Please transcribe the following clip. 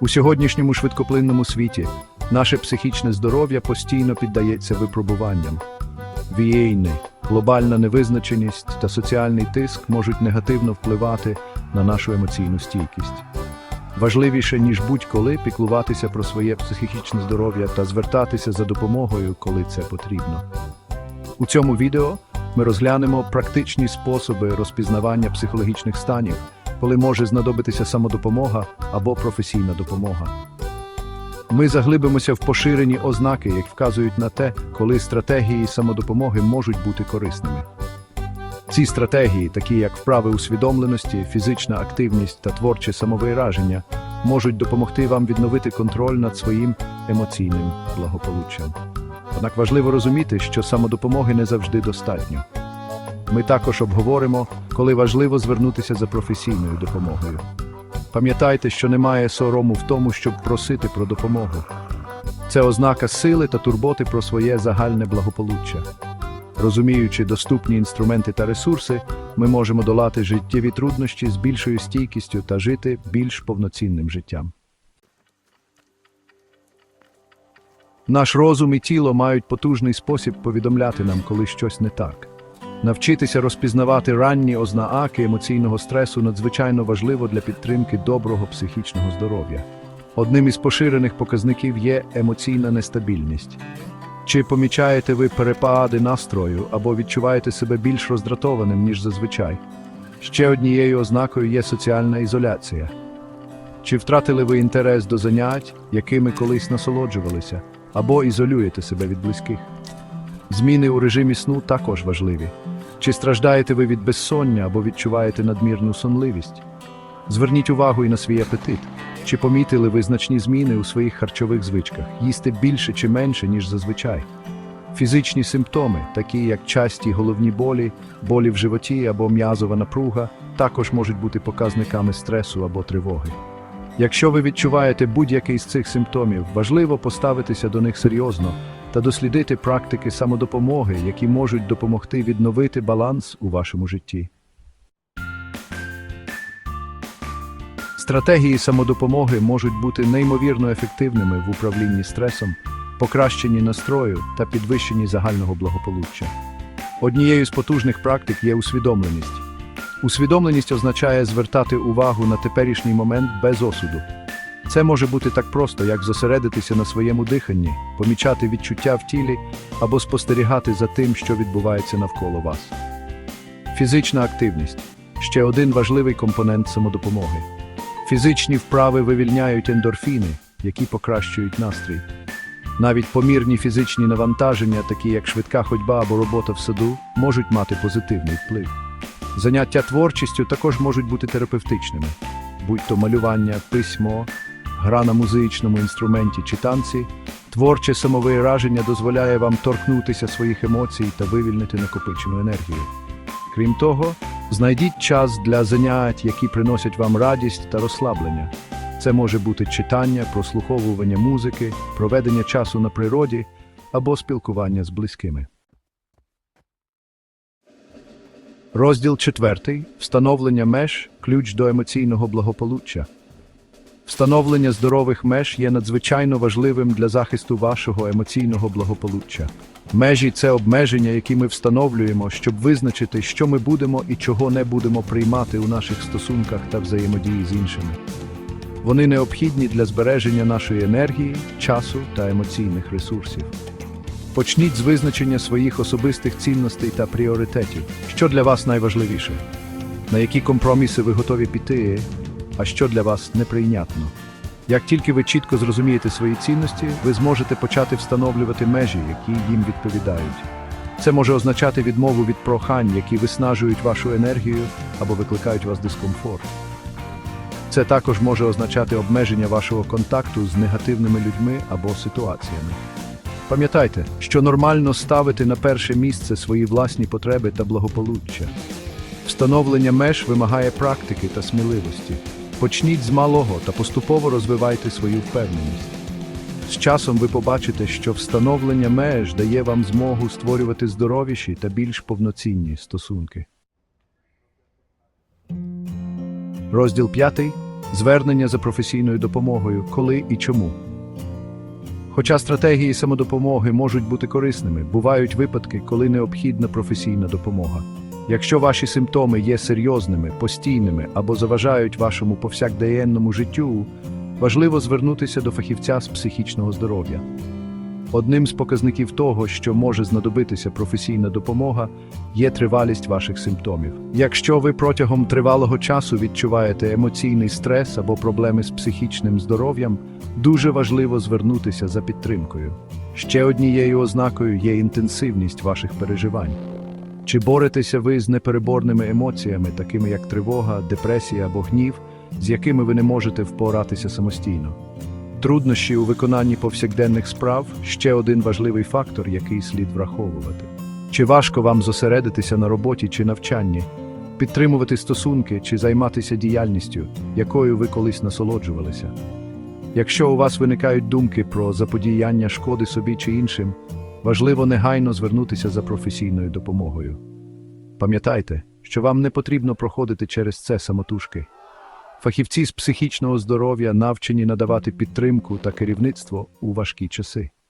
У сьогоднішньому швидкоплинному світі наше психічне здоров'я постійно піддається випробуванням. Війни, глобальна невизначеність та соціальний тиск можуть негативно впливати на нашу емоційну стійкість. Важливіше, ніж будь-коли, піклуватися про своє психічне здоров'я та звертатися за допомогою, коли це потрібно. У цьому відео ми розглянемо практичні способи розпізнавання психологічних станів, коли може знадобитися самодопомога або професійна допомога. Ми заглибимося в поширені ознаки, як вказують на те, коли стратегії самодопомоги можуть бути корисними. Ці стратегії, такі як вправи усвідомленості, фізична активність та творче самовираження, можуть допомогти вам відновити контроль над своїм емоційним благополуччям. Однак важливо розуміти, що самодопомоги не завжди достатньо. Ми також обговоримо, коли важливо звернутися за професійною допомогою. Пам'ятайте, що немає сорому в тому, щоб просити про допомогу. Це ознака сили та турботи про своє загальне благополуччя. Розуміючи доступні інструменти та ресурси, ми можемо долати життєві труднощі з більшою стійкістю та жити більш повноцінним життям. Наш розум і тіло мають потужний спосіб повідомляти нам, коли щось не так. Навчитися розпізнавати ранні ознаки емоційного стресу надзвичайно важливо для підтримки доброго психічного здоров'я. Одним із поширених показників є емоційна нестабільність. Чи помічаєте ви перепади настрою або відчуваєте себе більш роздратованим, ніж зазвичай? Ще однією ознакою є соціальна ізоляція. Чи втратили ви інтерес до занять, якими колись насолоджувалися, або ізолюєте себе від близьких? Зміни у режимі сну також важливі. Чи страждаєте ви від безсоння або відчуваєте надмірну сонливість? Зверніть увагу і на свій апетит. Чи помітили ви значні зміни у своїх харчових звичках, їсти більше чи менше, ніж зазвичай? Фізичні симптоми, такі як часті головні болі, болі в животі або м'язова напруга, також можуть бути показниками стресу або тривоги. Якщо ви відчуваєте будь-який з цих симптомів, важливо поставитися до них серйозно та дослідити практики самодопомоги, які можуть допомогти відновити баланс у вашому житті. Стратегії самодопомоги можуть бути неймовірно ефективними в управлінні стресом, покращенні настрою та підвищенні загального благополуччя. Однією з потужних практик є усвідомленість. Усвідомленість означає звертати увагу на теперішній момент без осуду. Це може бути так просто, як зосередитися на своєму диханні, помічати відчуття в тілі або спостерігати за тим, що відбувається навколо вас. Фізична активність ще один важливий компонент самодопомоги. Фізичні вправи вивільняють ендорфіни, які покращують настрій. Навіть помірні фізичні навантаження, такі як швидка ходьба або робота в саду, можуть мати позитивний вплив. Заняття творчістю також можуть бути терапевтичними, будь-то малювання, письмо, гра на музичному інструменті чи танці, творче самовираження дозволяє вам торкнутися своїх емоцій та вивільнити накопичену енергію. Крім того, знайдіть час для занять, які приносять вам радість та розслаблення. Це може бути читання, прослуховування музики, проведення часу на природі або спілкування з близькими. Розділ 4. Встановлення меж ключ до емоційного благополуччя. Встановлення здорових меж є надзвичайно важливим для захисту вашого емоційного благополуччя. Межі це обмеження, які ми встановлюємо, щоб визначити, що ми будемо і чого не будемо приймати у наших стосунках та взаємодії з іншими. Вони необхідні для збереження нашої енергії, часу та емоційних ресурсів. Почніть з визначення своїх особистих цінностей та пріоритетів. Що для вас найважливіше? На які компроміси ви готові піти, а що для вас неприйнятно? Як тільки ви чітко зрозумієте свої цінності, ви зможете почати встановлювати межі, які їм відповідають. Це може означати відмову від прохань, які виснажують вашу енергію або викликають вас дискомфорт. Це також може означати обмеження вашого контакту з негативними людьми або ситуаціями. Пам'ятайте, що нормально ставити на перше місце свої власні потреби та благополуччя. Встановлення меж вимагає практики та сміливості. Почніть з малого та поступово розвивайте свою впевненість. З часом ви побачите, що встановлення меж дає вам змогу створювати здоровіші та більш повноцінні стосунки. Розділ 5. звернення за професійною допомогою, коли і чому. Хоча стратегії самодопомоги можуть бути корисними, бувають випадки, коли необхідна професійна допомога. Якщо ваші симптоми є серйозними, постійними або заважають вашому повсякденному життю, важливо звернутися до фахівця з психічного здоров'я. Одним з показників того, що може знадобитися професійна допомога, є тривалість ваших симптомів. Якщо ви протягом тривалого часу відчуваєте емоційний стрес або проблеми з психічним здоров'ям, дуже важливо звернутися за підтримкою. Ще однією ознакою є інтенсивність ваших переживань. Чи боретеся ви з непереборними емоціями, такими як тривога, депресія або гнів, з якими ви не можете впоратися самостійно? Труднощі у виконанні повсякденних справ ще один важливий фактор, який слід враховувати. Чи важко вам зосередитися на роботі чи навчанні, підтримувати стосунки чи займатися діяльністю, якою ви колись насолоджувалися? Якщо у вас виникають думки про заподіяння шкоди собі чи іншим, важливо негайно звернутися за професійною допомогою. Пам'ятайте, що вам не потрібно проходити через це самотужки. Фахівці з психічного здоров'я навчені надавати підтримку та керівництво у важкі часи.